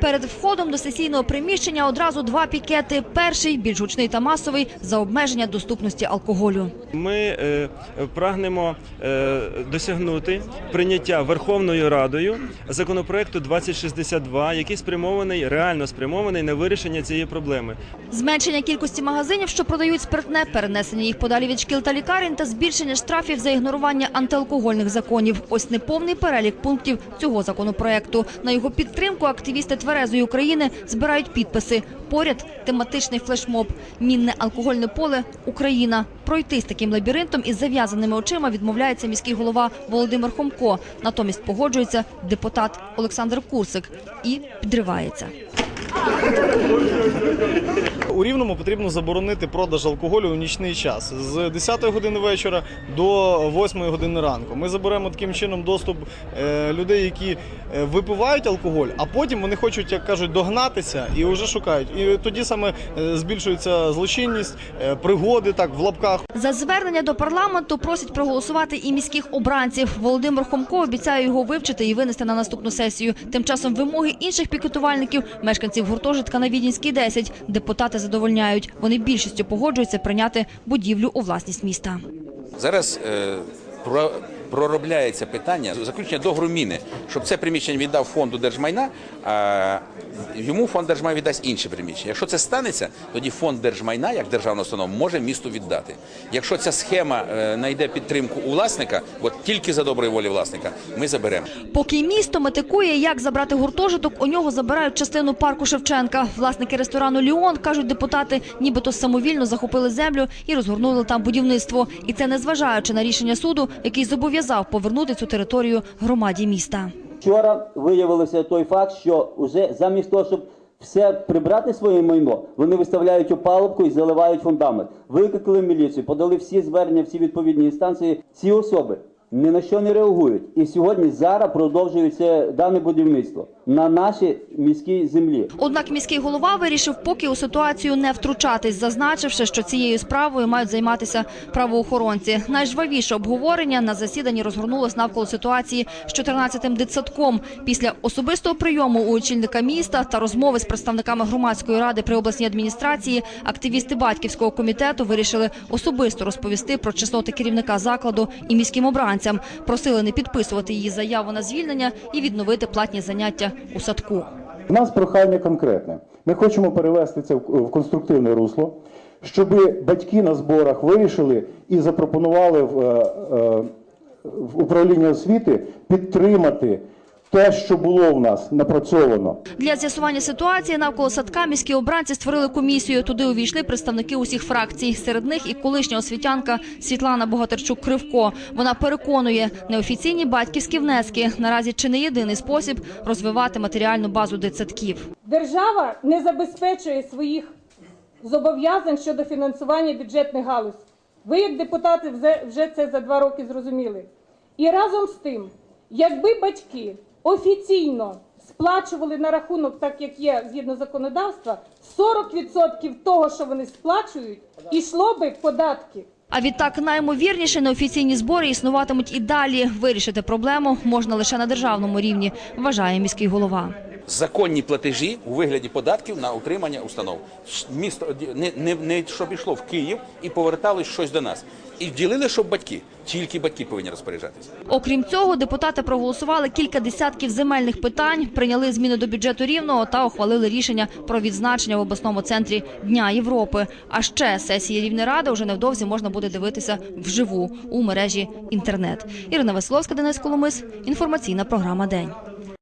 Перед входом до сесійного приміщення одразу два пікети. Перший більш гучний та масовий за обмеження доступності алкоголю. Ми е, прагнемо е, досягнути прийняття Верховною Радою законопроекту 2062, який спрямований реально спрямований на вирішення цієї проблеми. Зменшення кількості магазинів, що продають спиртне, перенесення їх подалі від шкіл та лікарень та збільшення штрафів за ігнорування антиалкогольних законів. Ось неповний перелік пунктів цього законопроекту. На його підтримку активісти Тверезої України збирають підписи. Поряд тематичний флешмоб «Мінне алкогольне поле Україна». Пройти з таким лабіринтом із зав'язаними очима відмовляється міський голова Володимир Хомко. Натомість погоджується депутат Олександр Курсик і підривається. У Рівному потрібно заборонити продаж алкоголю у нічний час з 10 години вечора до 8 години ранку. Ми заберемо таким чином доступ е, людей, які е, випивають алкоголь, а потім вони хочуть, як кажуть, догнатися і вже шукають. І тоді саме е, збільшується злочинність, пригоди так в лапках. За звернення до парламенту просять проголосувати і міських обранців. Володимир Хомко обіцяє його вивчити і винести на наступну сесію. Тим часом вимоги інших пікетувальників, мешканців гуртожитка на Відінській 10, депутати задовольняють. Вони більшістю погоджуються прийняти будівлю у власність міста. Зараз е, проробляється питання заключення договору міни, щоб це приміщення віддав фонду держмайна, а йому фонд держмайна віддасть інше приміщення. Якщо це станеться, тоді фонд держмайна, як державна установа, може місту віддати. Якщо ця схема е, знайде підтримку у власника, от тільки за доброї волі власника, ми заберемо. Поки місто метикує, як забрати гуртожиток, у нього забирають частину парку Шевченка. Власники ресторану Ліон кажуть депутати, нібито самовільно захопили землю і розгорнули там будівництво. І це незважаючи на рішення суду, який зобов'язав повернути цю територію громаді міста. Вчора виявилося той факт, що вже замість того, щоб все прибрати своє майно, вони виставляють опалубку і заливають фундамент. Викликали міліцію, подали всі звернення, всі відповідні інстанції. Ці особи ні на що не реагують. І сьогодні зараз продовжується дане будівництво на нашій міській землі. Однак міський голова вирішив поки у ситуацію не втручатись, зазначивши, що цією справою мають займатися правоохоронці. Найжвавіше обговорення на засіданні розгорнулось навколо ситуації з 14-тим дитсадком. Після особистого прийому у очільника міста та розмови з представниками громадської ради при обласній адміністрації активісти батьківського комітету вирішили особисто розповісти про чесноти керівника закладу і міським обранцям. Просили не підписувати її заяву на звільнення і відновити платні заняття у садку. У нас прохання конкретне. Ми хочемо перевести це в в конструктивне русло, щоб батьки на зборах вирішили і запропонували в, е, е, в управління освіти підтримати те, що було в нас напрацьовано. Для з'ясування ситуації навколо садка міські обранці створили комісію. Туди увійшли представники усіх фракцій. Серед них і колишня освітянка Світлана Богатирчук-Кривко. Вона переконує, неофіційні батьківські внески наразі чи не єдиний спосіб розвивати матеріальну базу дитсадків. Держава не забезпечує своїх зобов'язань щодо фінансування бюджетних галузь. Ви, як депутати, вже- вже це за два роки зрозуміли. І разом з тим, якби батьки офіційно сплачували на рахунок, так як є згідно законодавства, 40% того, що вони сплачують, ішло би в податки. А відтак наймовірніше неофіційні збори існуватимуть і далі. Вирішити проблему можна лише на державному рівні, вважає міський голова. Законні платежі у вигляді податків на утримання установ. Місто не, не, не щоб йшло в Київ і поверталось щось до нас. І вділили, щоб батьки, тільки батьки повинні розпоряджатися. Окрім цього, депутати проголосували кілька десятків земельних питань, прийняли зміни до бюджету рівного та ухвалили рішення про відзначення в обласному центрі Дня Європи. А ще сесії Рівнеради вже невдовзі можна буде дивитися вживу у мережі інтернет. Ірина Веселовська, Денис Коломис. Інформаційна програма День.